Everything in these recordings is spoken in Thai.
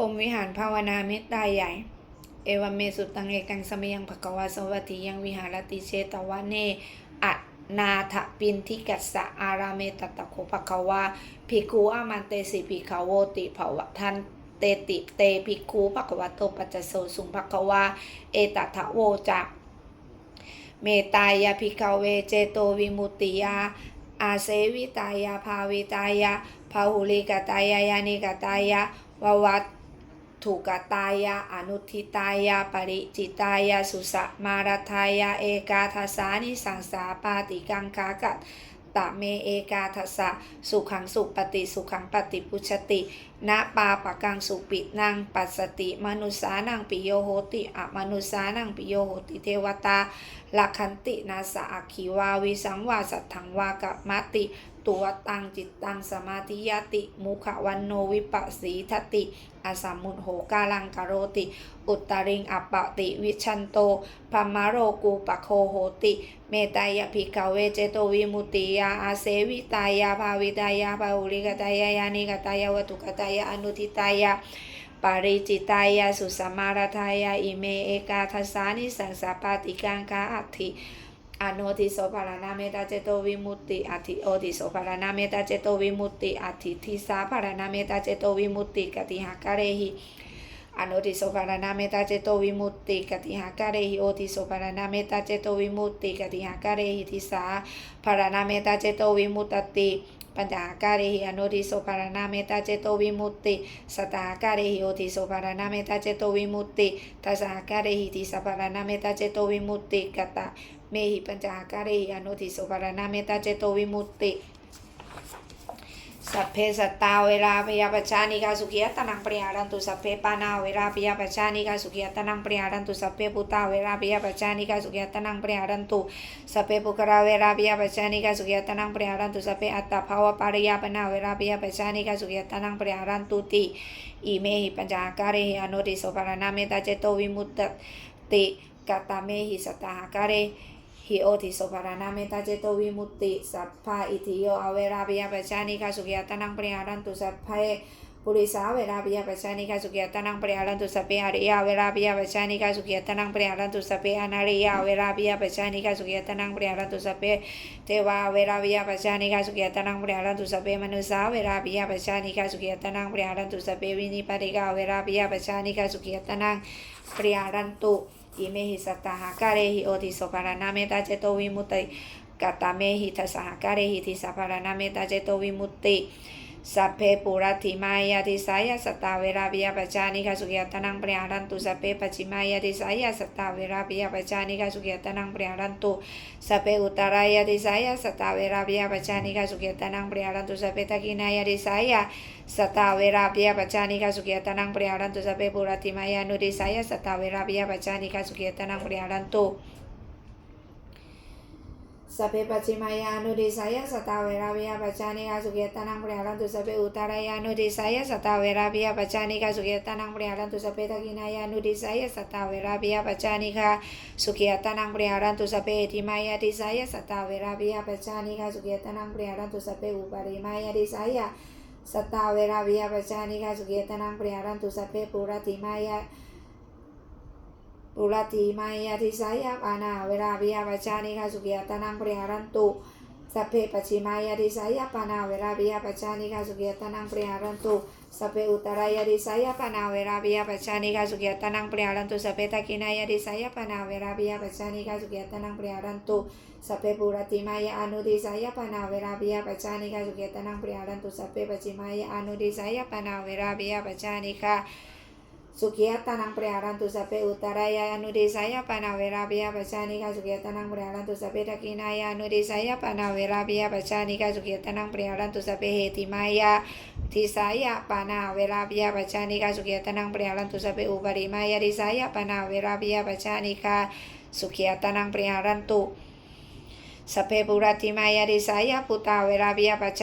รมวิหารภาวนาเมตตาใหญ่ เอวเมสุตังเอกังสมยังภควาสวัติยังวิหารติเชตวะเนอะนาถปินทิกัสสะอาราเมตตะโคภควาภิกขุอามันเตสิภิกขโวติภวะทันเตติเตภิกขุภควะโตปัจจโสสุงภควาเอตถะโวจักเมตายาภิกขเวเจโตวิมุตติยาอาเสวิตายาภาวิตายาภาหุลิกตายายานิกตายาววัต ถุกตายาอนุทิตายาปริจิตายาสุสมารทายาเอกาทัสานิสังสาปาติกังคากัตตะเมเอกาทัสะสุขังสุปฏิสุขังปฏิปุชตินะปาปะกังสุปินังปัสสติ มนุสานังปิโยโหติอะมนุสานังปิโยโหติเทวตาลักขันตินาสะอัคคีวาวิสังวาสัทธังวากัมติ ตัวตังจิตตังสมาธิยติมุขวันโนวิปัสสีทติอาสัมมุนโหกาลังกโรติ อุตตริงอัปปติวิชันโตพมโรกูปะโคโหติ เมตายาภิกขเวเจโตวิมุตติยาอาเสวิตายาภาวิตายาภาอุริกตายายานิกตายาวัตุกตายาอนุทิตายาปาริจิตายาสุสมารทายาอิเมเอกาทัสานิสังสาปาติกังคาอัติ อโนติโสภารนาเมตาเจโตวิมุตติอัตถิโอติโสภารนาเมตาเจโตวิมุตติอัตถิทิสาภารนาเมตาเจโตวิมุตติกติหากะเรหิอโนติโสภารนาเมตาเจโตวิมุตติกติหากะเรหิโอติโสภารนาเมตาเจโตวิมุตติกติหากะเรหิทิสาภารนาเมตาเจโตวิมุตติปัญจหาการหิอนุทิโสภารนาเมตาเจโตวิมุตติสตาหาการหิโอทิโสภารนาเมตาเจโตวิมุตติทัสสหาการหิทิสัพพารนาเมตาเจโตวิมุตติกตะ เมหิปัญจาการิอนุทิโสภารนาเมตาเจโตวิมุตติ สัพเพสัตตาเวลาพยาปชานิกาสุขียตนังปริหารันตุสัพเพปานาเวลาพยาปชานิกาสุขียตนังปริหารันตุสัพเพปุตตาเวลาพยาปชานิกาสุขียตนังปริหารันตุสัพเพปุกราเวลาพยาปชานิกาสุขียตนังปริหารันตุสัพเพอัตตภาวะปริยาปนาเวลาพยาปชานิกาสุขียตนังปริหารันตุติอิเมหิปัญจาการิอนุติโสภารนาเมตาเจโตวิมุตติกตาเมหิสตตาหาการิ หิโอทิโสภารนาเมตาเจโตวิมุตติสัพพะอิทิโยอเวราปิยปัจจานิกาสุขิยตานังปริหารันตุสัพเพปุริสาเวราปิยปัจจานิกาสุขิยตานังปริหารันตุสัพเพอริยาเวราปิยปัจจานิกาสุขิยตานังปริหารันตุสัพเพอนาริยาเวราปิยปัจจานิกาสุขิยตานังปริหารันตุสัพเพเทวาเวราปิยปัจจานิกาสุขิยตานังปริหารันตุสัพเพมนุสาเวราปิยปัจจานิกาสุขิยตานังปริหารันตุสัพเพวินิปติกาเวราปิยปัจจานิกาสุขยตนังปริหารันตุ อิเมหิสัตตาหาการหิโอติโสภารนาเมตาเจโตวิมุตติกตาเมหิทัสสหาการหิทิสัพพารนาเมตาเจโตวิมุตติสัพเพปุรัติมายาติสายสตตาเวราปิยปัจจานิกาสุขยตนังปริหารันตุสัพเพปัจจิมายาติสายสตตาเวราปิยปัจจานิกาสุขยตนังปริหารันตุสัพเพอุตรายาติสายสตตาเวราปิยปัจจานิกาสุขยตนังปริหารันตุสัพเพตะกินายาติสายสตตาเวราปิยปัจจานิกาสุขยตนังปริหารันตุสัพเพปุรัติมายานุติสายสตตาเวราปิยปัจจานิกาสุขยตนังปริหารันตุสัพเพปัจฉิมายานุติสายสตตาเวราปิยปัจจานิกาสุเกตนังปริหารันตุ สัพเพอุตรายานุติสายสตตาเวราปิยปัจจานิกาสุเกตนังปริหารันตุสัพเพตะกินายานุติสายสตตาเวรา ปุราติมายาติสายาปานาเกตนังปริหาวิยาติสาเวราปิยปัจจานิกาสุกิยาตานังปริหารันตุสัพเพปัจฉิมายาทิสายาปานาเวลาปิยปัจจานิกาสุกิยตานังปริหารันตุสัพเพอุตรายาทิสายาปานาเวลาปิยปัจจานิกาสุกิยตานังปริหารันตุสัพเพตะกินายาทิสายาปานาเวลาปิยปัจจานิกาสุกิยตานังปริหารันตุสัพเพปุรติมายาอนุติสายาปานาเวลาปิยปัจจานิกาสุกิยตานังปริหารันตุสัพเพปัจฉิมายาอนุติสายาปานาเวลาปิยปัจจานิกา Sukiyatanang priharantu sape utaraya anudesaya panawera biya bacanika sukiyatanang priharantu sape dakinaya anudesaya panawera biya bacanika sukiyatanang priharantu sape hetimaya tisaya panawera biya bacanika sukiyatanang priharantu sape ubarimaya disaya panawera biya bacanika sukiyatanang priharantu สัพเพปุราติมายาติสายาปุตตาเวราปิยปัจจ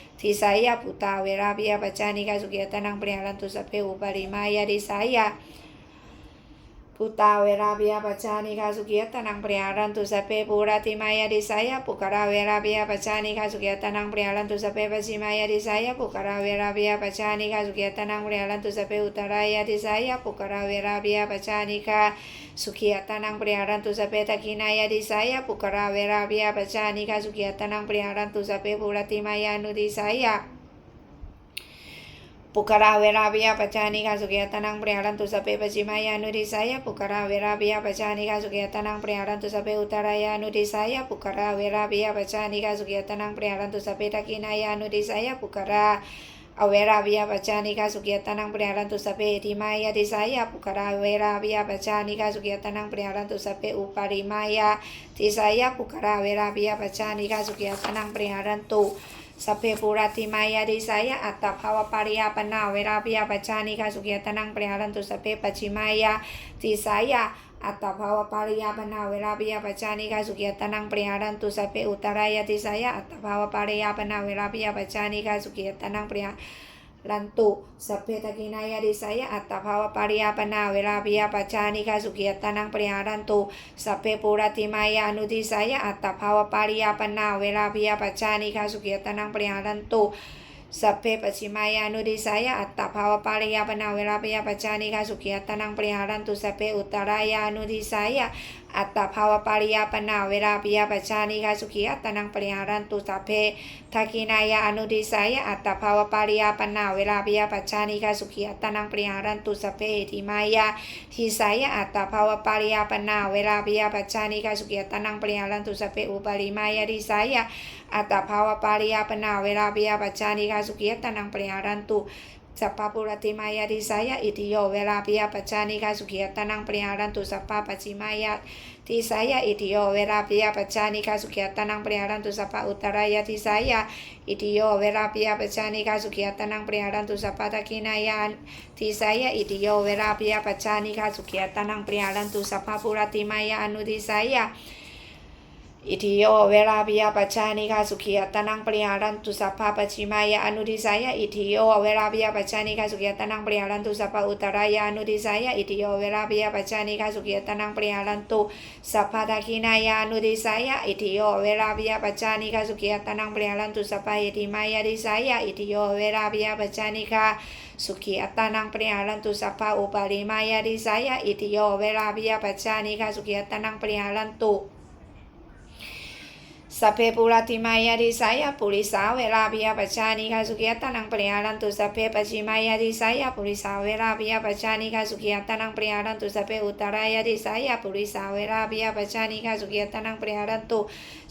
ปิยปัจจานิกาสุ ขยตนังปริหารันตุสัพเพอุตตรายาทิสายาปุตตาเวราปิยปัจจานิกาสุขยตนังปริหารันตุสัพเพตะกินายาติสายา พุตตาเวราปิยปัจจานิกาสุขียตนังปริหารันตุสัพเพปุระติมายานุริสายะพุตตาเวราปิยปัจจานิกาสุขียตนังปริหารันตุสัพเพปชิมายานุริสายะพุตตาเวราปิยปัจจานิกาสุขียตนังปริหารันตุสัพเพอุตตรายานุริสายะพุตตาเวราปิยปัจจานิกาสุขียตนังปริหารันตุสัพเพทักขินายานุริสายะพุตตาเวราปิยปัจจานิกาสุขียตนังปริหารันตุสัพเพติมายา ทิสายะพุตตาเวราปิยปัจจานิกาสุขียตนังปริหารันตุสัพเพอุปริมายาดิสายะ พุตตาเวราปิยปัจจานิกาสุขียตนังปริหารันตุสัพเพปุระติมายาดิสายะปุกราเวราปิยปัจจานิกาสุขียตนังปริหารันตุสัพเพปชิมายาดิสายะปุกราเวราปิยปัจจานิกาสุขียตนังปริหารันตุสัพเพอุตตรายาดิสายะปุกราเวราปิยปัจจานิกาสุขียตนังปริหารันตุสัพเพตกินายาดิสายะปุกราเวราปิยปัจจานิกาสุขียตนังปริหารันตุสัพเพปุระติมายานุดิสาย ะปุกราเวราปิยปัจจานิกาสุขยตนังป ริหารันตุสพเปปจิมายานุริยาปัจจานิกาสุกิยปัจจานังปริหารันตุสเปตกินายานุริสายะปุกราเวราปิยาปัจจานิกาสุกิยปัจจานังปริหารันตุสเปอุปาริมายาติสายะปุกราเวราปิยาปัจจานิกาสุขยตานังปริหารันตุสเพปุราติมายาดิสายะอัตตภาวปาริยาปนาเวราปิยาปัจจานิกาสุขียตานังปริหารันตุสเพปัจฉิมายาติสายะ อัตตภาวปาริยาปนาเวราปิยาปัจจานิกาสุขียตานังปริหารันตุสัพเพอุตตรายาติสายะอัตตภาวปาริยาปนาเวราปิยาปัจจานิกาสุขียตานังปริหารันตุสัพเพตกินายาดิสายะอัตตภาวปาริยาปนาเวราปิยาปัจจานิกาสุขียตานังปริหารันตุสัพเพปุรติมายานุทิสายะอัตตภาวปาริยาปนาเวลาพิยปัจจานิคาสุขียาเพปชิมายานุทิสายะอัตตภาวปาริยาปนาเวลาพิยปัจจานิคาสุขียตานังปริหารันตุ สัพเพอุตตรายานุทิสายะ อัตตภาวปาริยาปนาเวลาพิยาปัจจานิคาสุขียตนังปริหารันตุสัพเพทักินายาอนุทิสายอัตตภาวปาริยาปนาเวลาพิยาปัจจานิคาสุขียตนังปริหารันตุสัพเพทิมายาทิสายอัตตภาวปาริยาปนาเวลาปิยาปัจจานิกาสุกิยตนังปริยาลันตุสัพเปอุปาริมายาริสายอัตตภาวปาริยาปนาเวลาปิยาปัจจานิกาสุกิยตนังปริยาลันตุ สัพพะปุรติมายาริสายะอิติโยเวลาปิยปัจจานิกาสุกิยตนังปริยาลันตุสัพพะปัจจิมายาทิสายะอิติโยเวลาปิยปัจจานิกาสุกิยตนังปริยาลันตุสัพพะอุตตรายาทิสายะอิติโยเวลาปิยปัจจานิกาสุกิยตนังปริยาลันตุสัพพะตะกินายาทิสายะอิติโยเวราปิยปัจจานิคาสุขียตานังปริยารันตุสัพพะปุรติมายาอนุทิสายะ อิติโยเวราปิยาปัจจานิคาสุขียตานังปริยารันตุสัพพะปัจฉิมายาอนุทิสายะอิติโยเวราปิยาปัจจานิคาสุขียตานังปริยารันตุสัพพะอุตตรายาอนุทิสายะอิติโยเวราปิยาปัจจานิคาสุขียตานังปริยารันตุสัพพะทักขินายาอนุทิสายะอิติโยเวราปิยาปัจจานิคาสุขียตานังปริยารันตุสัพพะเอติมายาดิสายะอิติโยเวราปิยาปัจจานิคาสุขีอัตานังปริหารันตุสัพพะอุปาริมายาดิสายะอิติโยเวลาปิยปัจจานิคาสุขีอัตตานังปริหารันตุ สัพเพปุราติมายาดิสายะปุริสาเวลาปิยปัจจานิคาสุขีอัตตานังปริหารันตุสัพเพปัจฉิมายาดิสายะปุริสาเวลาปิยปัจจานิคาสุขีอัตตานังปริหารันตุสัพเพอุตตรายาดิสายะปุริสาเวลาปิยปัจจานิคาสุขีอัตตานังปริหารันตุ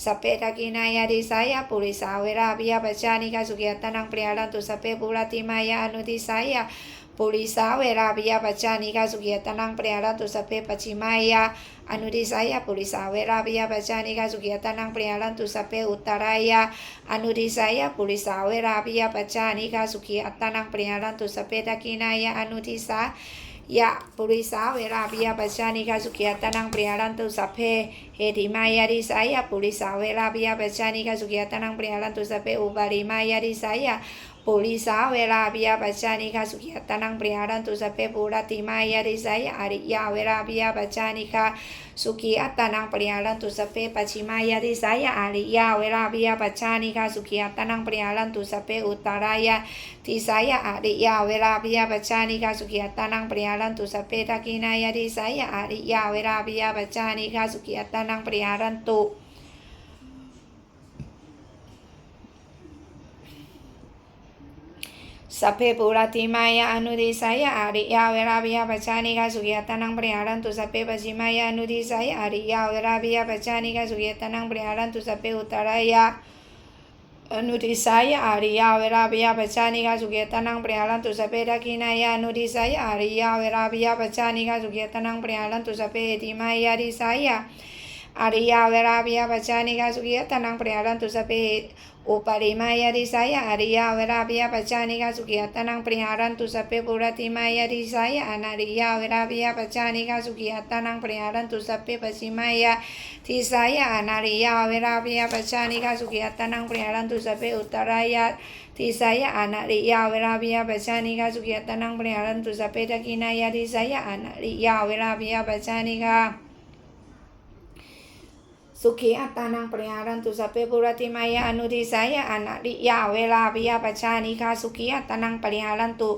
สัพเพทักขินายาดิสายะปุริสาเวราปิยปัจจานิกาสุขิยตนังปริยารันตุสัพเพปุรติมายาอนุทิสายะ ปุริสาเวราปิยปัจจานิกาสุขิยตนังปริยารันตุสัพเพปัจฉิมายาอนุทิสายะปุริสาเวราปิยปัจจานิกาสุขิยตนังปริยารันตุสัพเพอุตตรายาอนุทิสายะปุริสาเวราปิยปัจจานิกาสุขิยตนังปริยารันตุสัพเพทักขินายาอนุทิสายะปุริสาเวราปิยปัจจานิกาสุขียตนังปริ ปุริสาเวราปิยปัจจานิกาสุขีตารันตุสัพเปรียตนังปริยารันตุสัพเพปุรติมายาริสายอริยาเวราปิยปัจจานิกาสุขีอัตตนังปริยารันตุสัพเพปัจฉิมายาริสายอริยาเวราปิยปัจจานิกาสุขีอัตตนังปริยารันตุสัพเพอุตตรายะทิสายอริยาเวลาปิยปัจจานิกาสุขีอัตตานังปริยารันตุสัพเพทักขินายาทิสายอริยาเวลาปิยปัจจานิกาสุขีอัตตานังปริยารันตุ สัพเพปุราติมายาอนุทิสายะอริยาเวลาปิยปัจจานิกาสุขีอัตตานัง อาริยาเวราบิยาปัจจานิกาสุกิยตานังปริยารันตุสเปหิอุปริมายาริสายาอาริยาเวราบิยาปัจจานิกาสุกิยตานังปริยารันตุสเปปุรติมายาริสายาอนาริยาเวราบิยาปัจจานิกาสุกิยตานังปริยารันตุสเปปสิมายาทิสายาอนาริยาเวราบิยาปัจจานิกาสุกิยตานังปริยารันตุสเปอุตรายาทิสายาอนาริยาเวราบิยาปัจจานิกาสุกิยตานังปริยารันตุสเปตะกินายาทิสายาอนาริยาเวราบิยาปัจจานิกา สุขีอัตตานังปริยารันตุสพเพปุรติมายาอนุทิสายานาริยาเวราปิยปัจจานิกาสุขีอัตตานังปริยารันตุ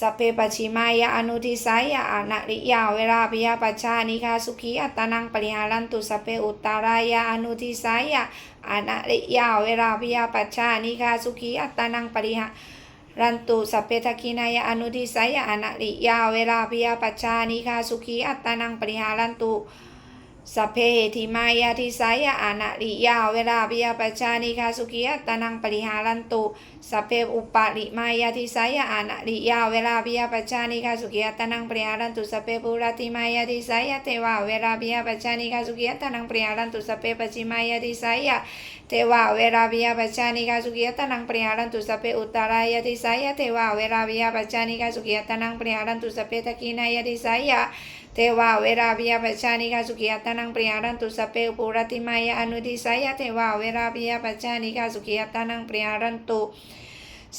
สัพเพปชิมายะอนุทิสายะอนาริยาเวลาปิยปัจจานิคาสุขีอัตตานังปริหารันตุสัพเพอุตตารายะอนุทิสายะอนาริยาเวลาปิยปัจจานิคาสุขีอัตตานังปริหารันตุสัพเพทักขินายะอนุทิสายะอนาริยาเวลาปิยปัจจานิคาสุขีอัตตานังปริหารันตุ สัพเพทิมายาทิสายะอานาริยาเวลาปิยาปัจจานิคาสุขีอัตานังปริหารันตุสัพเพอุปาริมายาทิสายะอานาริยาเวลาปิยาปัจจานิกาสุกิยตนังปริยารันตุสัพเพปุราติมายาทิสายะเทวาเวลาปิยาปัจจานิกาสุกิยตนังปริยารันตุสัพเพปจิมายาทิสายะเทวาเวลาปิยาปัจจานิกาสุกิยตนังปริยารันตุสัพเพอุตารายาทิสายะเทวาเวลาปิยาปัจจานิกาสุกิยตนังปริยารันตุสัพเพตะกินายาทิสายะ เทวาเวลาปิยปัจจานิกาสุกิยตนังปริยารันตุสัพเพปุราติมายาอนุทิสายะเทวาเวลาปิยปัจจานิกาสุกิยตนังปริยารันตุ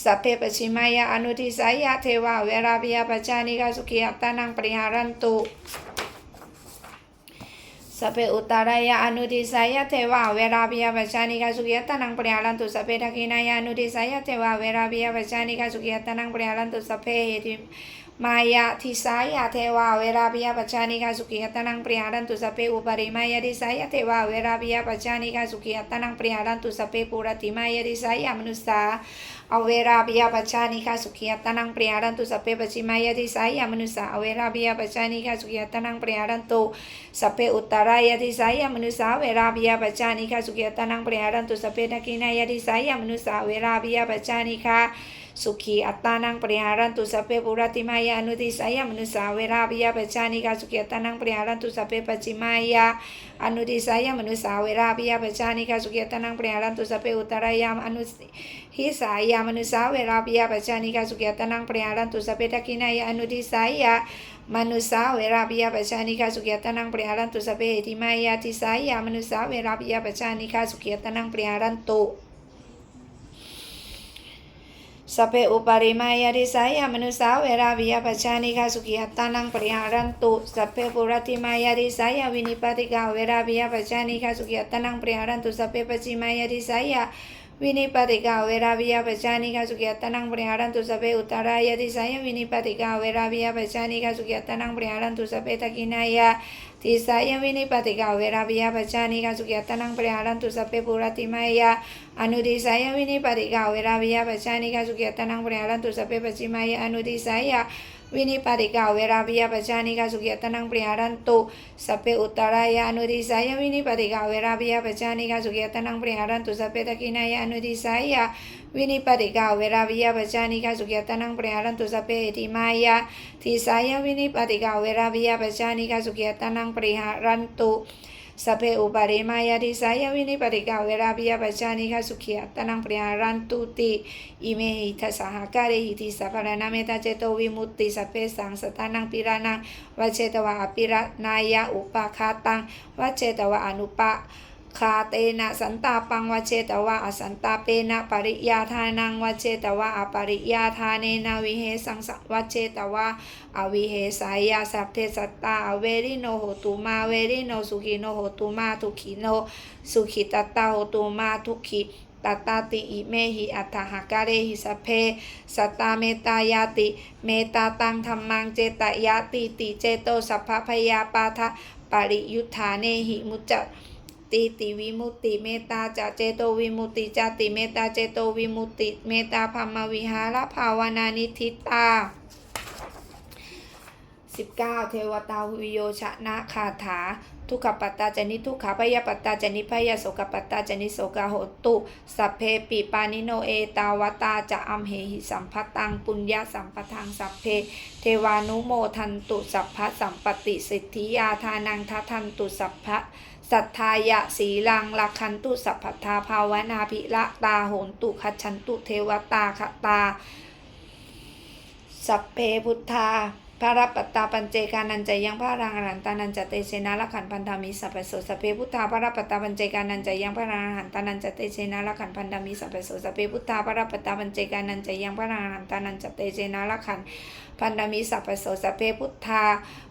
สัพเพปชิมายาอนุทิสายะเทวาเวราปิยปัจจานิกาสุขีอัตานังปริหารันตุสัพเพอุตตารายะอนุทิสายะเทวาเวราปิยปัจจานิกาสุขีอัตานังปริหารันตุสัพเพทักขินายาอนุทิสายะเทวาเวราปิยปัจจานิกาสุขีอัตตานังปริหารันตุสัพเพเหติ มายาทิสายะเทวาเวราปิยาปัจจานิกาสุขีอัตานังปริหารันตุสัพเพอุปริมายาทิสายะเทวาเวราปิยาปัจจานิกาสุขีอัตานังปริหารันตุสัพเพปุรติมายาทิสายะมนุสสาอเวราปิยาปัจจานิคาสุขียตนังปริยารันตุสัพเพปชิมายติสายามนุสาอเวราปิยาปัจจานิคาสุขียตนังปริยารันตุสัพเพอุตตรายติสายามนุสาเวราปิยาปัจจานิคาสุขียตนังปริยารันตุสัพเพทักินายติสายามนุสาเวราปิยาปัจจานิคา สุขีอัตตานังปริหารันตุสัพเพปุรติมายาอนุติสายมนุสาเวราปิยปัจจานิคาสุขีอัตตานังปริหารันตุสัพเพปชิมายาอนุติสายมนุสาเวราปิยปัจจานิคาสุขีอัตตานังปริหารันตุสัพเพอุตตรายามอนุหิสายามนุสาเวราปิยปัจจานิกาสุขียตนังปริหารันตุสพเพตะกินายาอนุทิสายามนุสาเวราปิยปัจจานิกาสุขียตนังปริหารันตุสพเพติมายาทิสายามนุสาเวราปิยปัจจานิกาสุขียตนังปริหารันตุ สัพเพอุปริมายาริสายามนุสาเวราวิยาปัจจานิกาสุขยตนังปริหารันตุสัพเพปุรติมายาริสายาวินิปติกาเวราวิยาปัจจานิกาสุขิหัตตานังปริหารันตุสพเพอุตตรายติสายวินิปติกาเวราวิยปัจิมาสุขิยตนังปริสายา ทิสายวินิปติกาเวราวิยปัจจานิกาสุขิยตนังปริหารันตุสพเพปุรติมายาอนุทิสายวินิปติกาเวราวิยปัจจานิกาสุขิยตนังปริหารันตุสพเพปจิมายาอนุทิสายวินิปติกาเวราวิยปัจจานิกาสุขยตนังปริหารันตุสัพเพอุตตรายาอนุทิสายวินิปติกาเวราวิยาปัจจานิกาสุขยตนังปริหารันตุสัพเพตะกินายาอนุทิสายาวินิปติกาเวราวิยาปัจจานิกาสุขยตนังปริหารันตุสัพเพติมายาทิสายวินิปติกาเวราวิยาปัจจานิกาสุขยตนังปริหารันตุ สเพอุปาริมายาทิสายวินิปริกาเวราบิยปัจจานิกาสุขิยตนังปริหารันตุติอิเมหิทัสหการหิติสัพพะนาเมตาเจโตวิมุตติสัพเพสังสตานังปิรานังวัเจตวะอภิรนายะอุปาคาตังวัเจตวะอนุปะ คาเตนะสันตาปังวเชตวะอสันตาเปนะปริยาทานังวเชตวะอปริยาทาเนนะวิเหสังสวเชตวะอวิเหสายาสัพเพสัตตาเวริโนโหตุมาเวริโนสุขิโนโหตุมาทุขิโนสุขิตตาโหตุมาทุขิตตาติอิเมหิอัตถหกาเรหิสัพเพสัตตาเมตายาติ เมตาตังธรรมังเจตยาติติเจโตสัพพพยาปาทะปริยุทธาเนหิมุจจ ติติวิมุตติเมตตาจะเจโตวิมุตติจติเมตตาเจโตวิมุตติ เมตตาพรหมวิหารภาวนานิทิตา 19 เทวตาวิโยชนะคาถา ทุกขปัตตาจนิทุกขพยาปัตตาจนิพยาโสกปัตตาจนิโสกโหตุสัพเพปิปานิโนเอตาวตาจะอัมเหหิสัมพตตังปุญญาสัมปทังสัพเพ เทวานุโมทันตุสัพพะสัมปติสิทธิยาทานังทัทันตุสัพพะ สัทธายะสีลังลักขันตุสัพพทาภาวนาภิละตาโหนตุขชันตุเทวตาคตา สัพเพพุทธา พระรัปตตาปัญเจกานันจะยังพระรังอรันตานันจะเตเชนะละขันพันธามิสัพพโสสัพเพพุทธาพระรัปตตาปัญเจกานันจะยังพระรังอรันตานันจะเตเชนะละขันพันธามิสัพพโสสัพเพพุทธาพระรัปตตาปัญเจกานันจะยังพระรังอรันตานันจะเตเชนะละขันพันธามิสัพพโสสัพเพพุทธา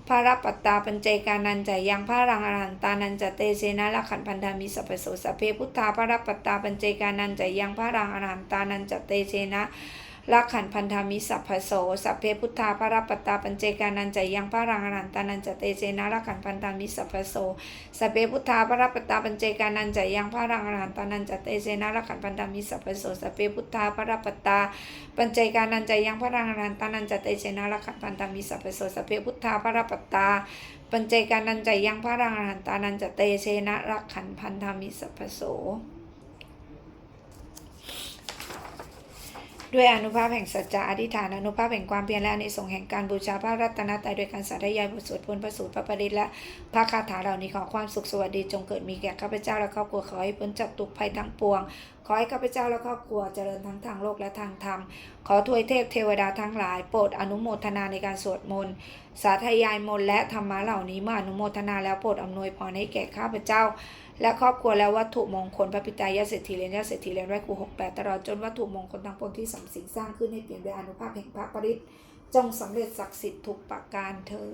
พระรัปตตาปัญเจกานันจะยังพระรังอรันตานันจะเตเชนะละขันพันธามิสัพพโสสัพเพพุทธาพระรัปตตาปัญเจกานันจะยังพระรังอรันตานันจะเตเชนะ ลักขันพันธามิสัพพโส สัพเพพุทธาพระรัปตาปัญเจกานันจะยังพระรังอรันตานันจะเตเจนะลักขันพันธามิสัพพโส สัพเพพุทธาพระรัปตาปัญเจกานันจะยังพระรังอรันตานันจะเตเจนะลักขันพันธามิสัพพโส สัพเพพุทธาพระรัปตาปัญเจกานันจะยังพระรังอรันตานันจะเตเจนะลักขันพันธามิสัพพโส สัพเพพุทธาพระรัปตาปัญเจกานันจะยังพระรังอรันตานันจะเตเชนะลักขันพันธามิสัพพโส ด้วยอนุภาพแห่งสัจจะอธิษฐานอนุภาพแห่งความเพียรและอนิสงส์แห่งการบูชาพระรัตนตรัยโดยการสาธยายบทสวดพนต์พระสูตรพระปริตและพระคาถาเหล่านี้ขอความสุขสวัสดีจงเกิดมีแก่ข้าพเจ้าและครอบครัวขอให้พ้นจากทุกภัยทั้งปวง ขอให้ข้าพเจ้าและครอบครัวเจริญทั้งทางโลกและทางธรรม ขอทวยเทพเทวดาทั้งหลายโปรดอนุโมทนาในการสวดมนต์สาธยายมนต์และธรรมะเหล่านี้เมื่ออนุโมทนาแล้วโปรดอำนวยพรให้แก่ข้าพเจ้า และครอบครัวและวัตถุมงคลพระปิตายาเศรษฐีเลียนยาเศรษฐีเลียนไว้ครูหกแปดตลอดจนวัตถุมงคลทั้งปวงที่สำสิงสร้างขึ้นให้เปลี่ยนด้วยอนุภาพแห่งพระปริศจงสำเร็จศักดิ์สิทธิ์ถูกประการเธอ